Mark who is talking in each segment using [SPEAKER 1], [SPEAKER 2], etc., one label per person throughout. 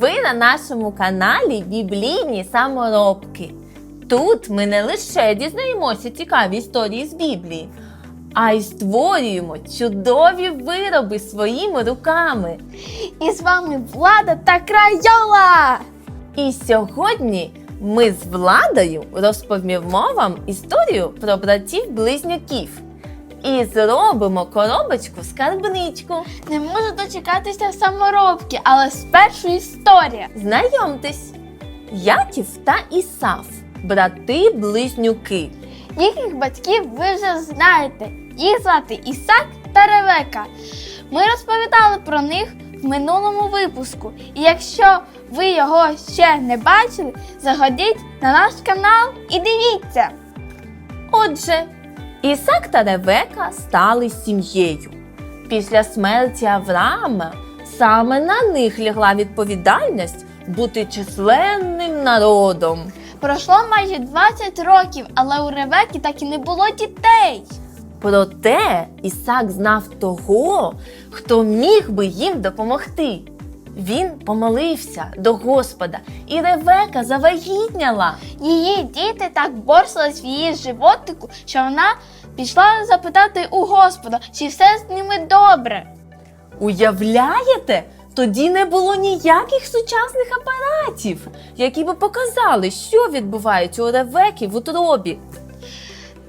[SPEAKER 1] Ви на нашому каналі Біблійні саморобки. Тут ми не лише дізнаємося цікаві історії з Біблії, а й створюємо чудові вироби своїми руками.
[SPEAKER 2] І з вами Влада та Крайола!
[SPEAKER 1] І сьогодні ми з владою розповімо вам історію про братів-близнюків і зробимо коробочку скарбничку.
[SPEAKER 2] Не можу дочекатися саморобки, але спершу історія.
[SPEAKER 1] Знайомтесь, Яків та Ісав, брати-близнюки.
[SPEAKER 2] Їхніх батьків ви вже знаєте. Їх звати Ісак та Ревека. Ми розповідали про них в минулому випуску. І якщо ви його ще не бачили, заходіть на наш канал і дивіться.
[SPEAKER 1] Отже, Ісак та Ревека стали сім'єю. Після смерті Авраама саме на них лягла відповідальність бути численним народом.
[SPEAKER 2] Пройшло майже 20 років, але у Ревеки так і не було дітей.
[SPEAKER 1] Проте Ісак знав того, хто міг би їм допомогти. Він помолився до Господа, і Ревека завагітняла.
[SPEAKER 2] Її діти так борсились в її животику, що вона пішла запитати у Господа, чи все з ними добре.
[SPEAKER 1] Уявляєте? Тоді не було ніяких сучасних апаратів, які би показали, що відбувається у Ревеки в утробі.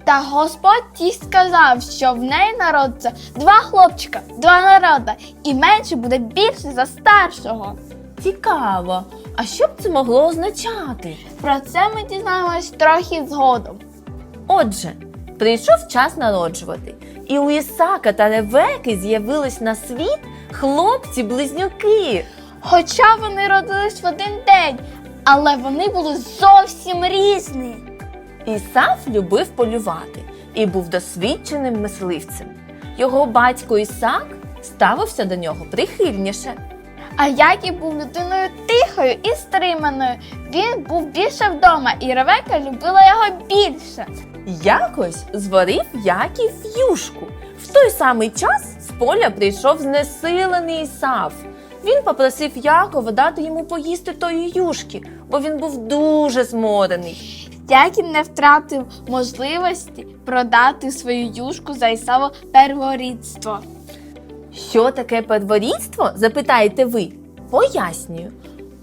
[SPEAKER 2] Та Господь їй сказав, що в неї народиться два хлопчика, два народа, і менше буде більше за старшого.
[SPEAKER 1] Цікаво, а що б це могло означати?
[SPEAKER 2] Про це ми дізнаємось трохи згодом.
[SPEAKER 1] Отже, прийшов час народжувати, і у Ісака та Ревеки з'явились на світ хлопці-близнюки.
[SPEAKER 2] Хоча вони родились в один день, але вони були зовсім різні.
[SPEAKER 1] Ісав любив полювати і був досвідченим мисливцем. Його батько Ісак ставився до нього прихильніше.
[SPEAKER 2] А Яків був людиною тихою і стриманою. Він був більше вдома, і Ревека любила його більше.
[SPEAKER 1] Якось зварив Яків юшку. В той самий час з поля прийшов знесилений Ісав. Він попросив Якова дати йому поїсти тої юшки, бо він був дуже зморений.
[SPEAKER 2] Яків не втратив можливості продати свою юшку за Ісаво перворідство.
[SPEAKER 1] Що таке перворідство? запитаєте ви? Пояснюю.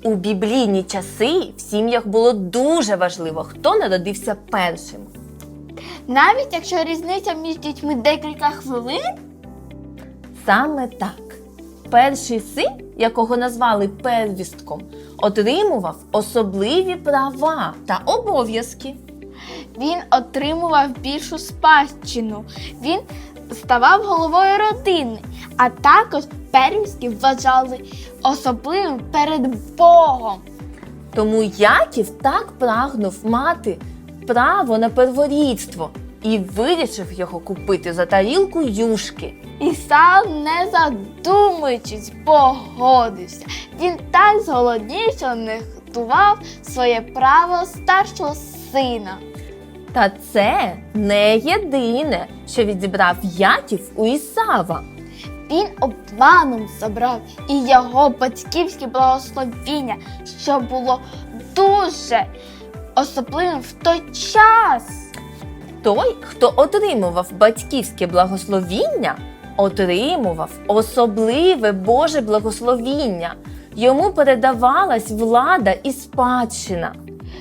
[SPEAKER 1] У біблійні часи в сім'ях було дуже важливо, хто народився першим.
[SPEAKER 2] Навіть якщо різниця між дітьми декілька хвилин,
[SPEAKER 1] Саме так. Перший син, якого назвали первістком, отримував особливі права та обов'язки.
[SPEAKER 2] він отримував більшу спадщину. Він ставав головою родини, а також первістки вважали особливим перед Богом.
[SPEAKER 1] Тому Яків так прагнув мати право на перворідство і вирішив його купити за тарілку юшки.
[SPEAKER 2] Ісав, не задумуючись, погодився. Він так зголоднів, що не готував своє право старшого сина.
[SPEAKER 1] Та це не єдине, що відібрав Яків у Ісава.
[SPEAKER 2] Він обманом забрав і його батьківське благословіння, що було дуже особливим в той час.
[SPEAKER 1] Той, хто отримував батьківське благословіння, отримував особливе Боже благословіння. Йому передавалась влада і спадщина.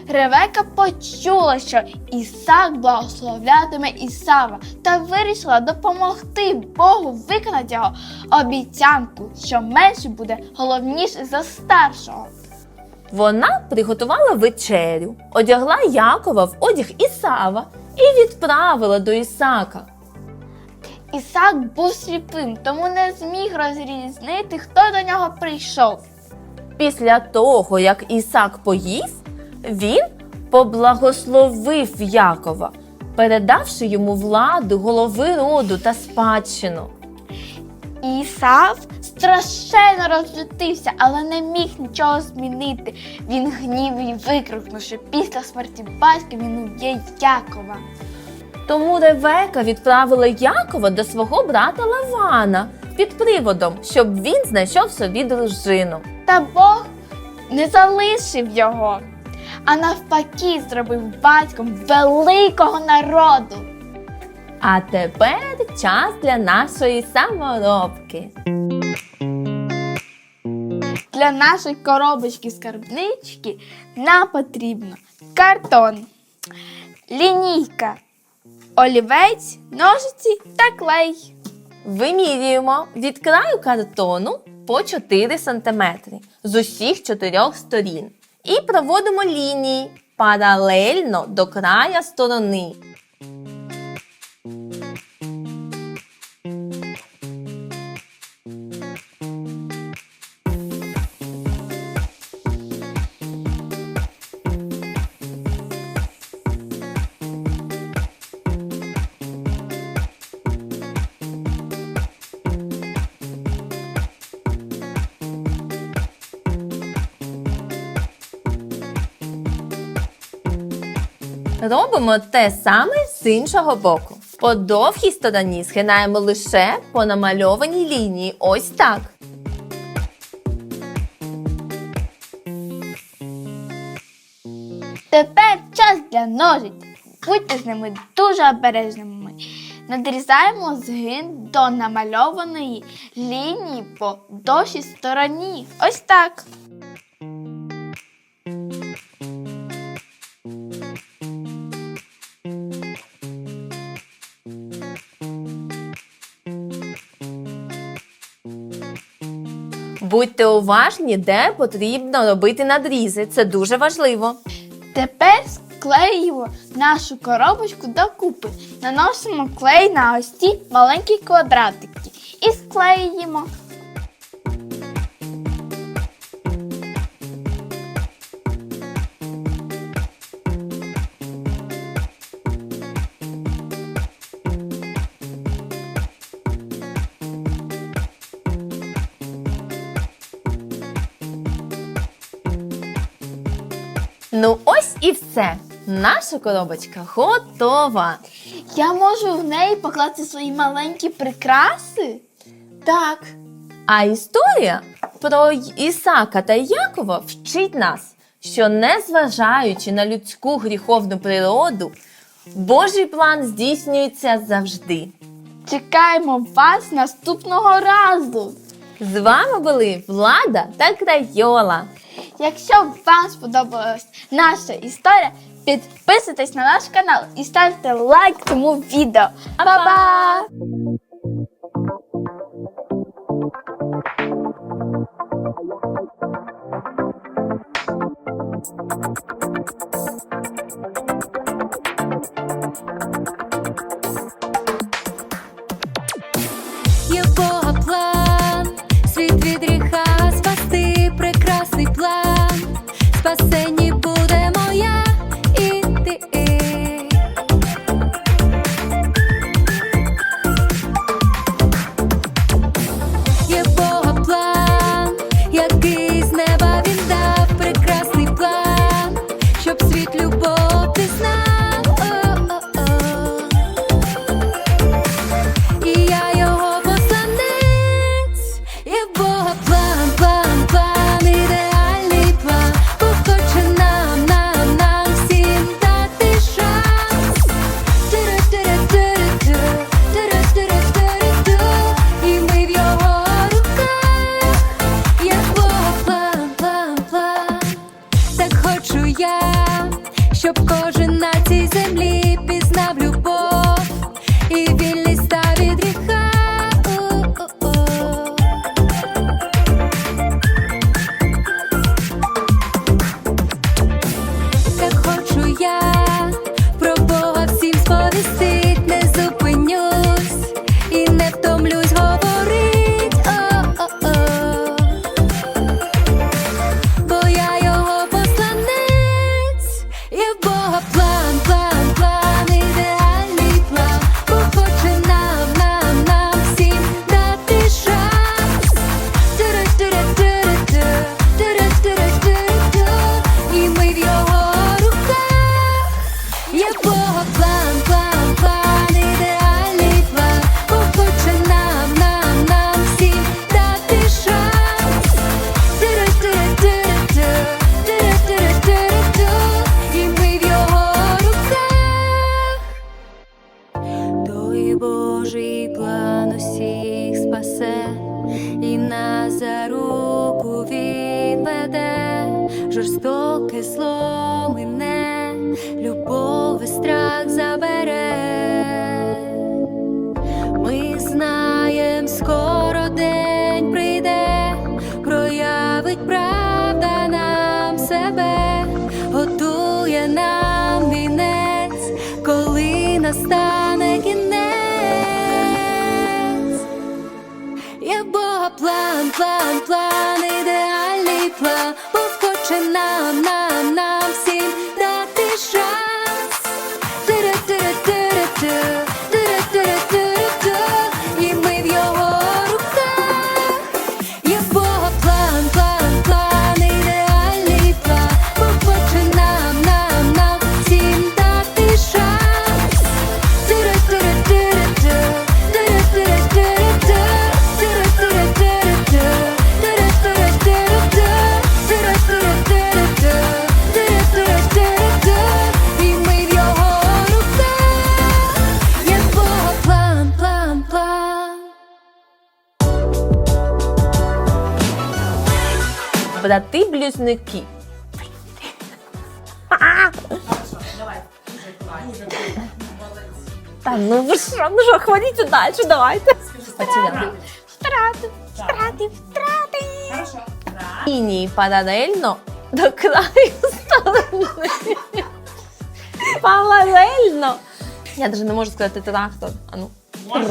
[SPEAKER 2] Ревека почула, що Ісак благословлятиме Ісава, та вирішила допомогти Богу виконати його обіцянку, що менший буде головніше за старшого.
[SPEAKER 1] Вона приготувала вечерю, одягла Якова в одяг Ісава і відправила до Ісака.
[SPEAKER 2] Ісак був сліпим, тому не зміг розрізнити, хто до нього прийшов.
[SPEAKER 1] Після того, як Ісак поїв, він поблагословив Якова, передавши йому владу, голови роду та спадщину.
[SPEAKER 2] Ісав страшенно розлютився, але не міг нічого змінити. Він гнів і викрикнув, що після смерті батька він уб'є Якова.
[SPEAKER 1] Тому Ревека відправила Якова до свого брата Лавана під приводом, щоб він знайшов собі дружину.
[SPEAKER 2] Та Бог не залишив його, а навпаки зробив батьком великого народу.
[SPEAKER 1] А тепер час для нашої саморобки.
[SPEAKER 2] Для нашої коробочки скарбнички нам потрібно картон, лінійка, олівець, ножиці та клей.
[SPEAKER 1] Вимірюємо від краю картону по 4 см з усіх чотирьох сторін і проводимо лінії паралельно до края сторони. Робимо те саме з іншого боку. По довгій стороні схинаємо лише по намальованій лінії. Ось так.
[SPEAKER 2] Тепер час для ножиць. Будьте з ними дуже обережними. Надрізаємо згин до намальованої лінії по довшій стороні. Ось так.
[SPEAKER 1] Будьте уважні, де потрібно робити надрізи. Це дуже важливо.
[SPEAKER 2] Тепер склеїмо нашу коробочку докупи. Наносимо клей на ось ці маленькі квадратики і склеїмо.
[SPEAKER 1] Ну ось і все. Наша коробочка готова.
[SPEAKER 2] Я можу в неї покласти свої маленькі прикраси.
[SPEAKER 1] Так. А історія про Ісака та Якова вчить нас, що незважаючи на людську гріховну природу, Божий план здійснюється завжди.
[SPEAKER 2] Чекаємо вас наступного разу.
[SPEAKER 1] З вами були Влада та Крайола.
[SPEAKER 2] Якщо вам сподобалась наша історія, підписуйтесь на наш канал і ставте лайк цьому відео. Па-па!
[SPEAKER 3] Жорстоке зло любов і страх забере. Ми знаєм, скоро день прийде, проявить правда нам себе, готує нам вінець, коли настане кінець. Є Бога план, план, план, ідеальний план, Бог хоче нам,
[SPEAKER 1] Брати-близнюки. Та ну ви що, ну що, хваліть далі, давайте. Потеряли.
[SPEAKER 2] Втрати, втрати, втрати.
[SPEAKER 1] Лінії паралельно до краю сторони. Паралельно. Я навіть не можу сказати трактор. А ну.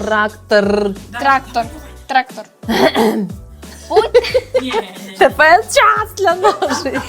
[SPEAKER 1] Трактор.
[SPEAKER 2] Трактор, трактор.
[SPEAKER 1] Тепер час для ножиць.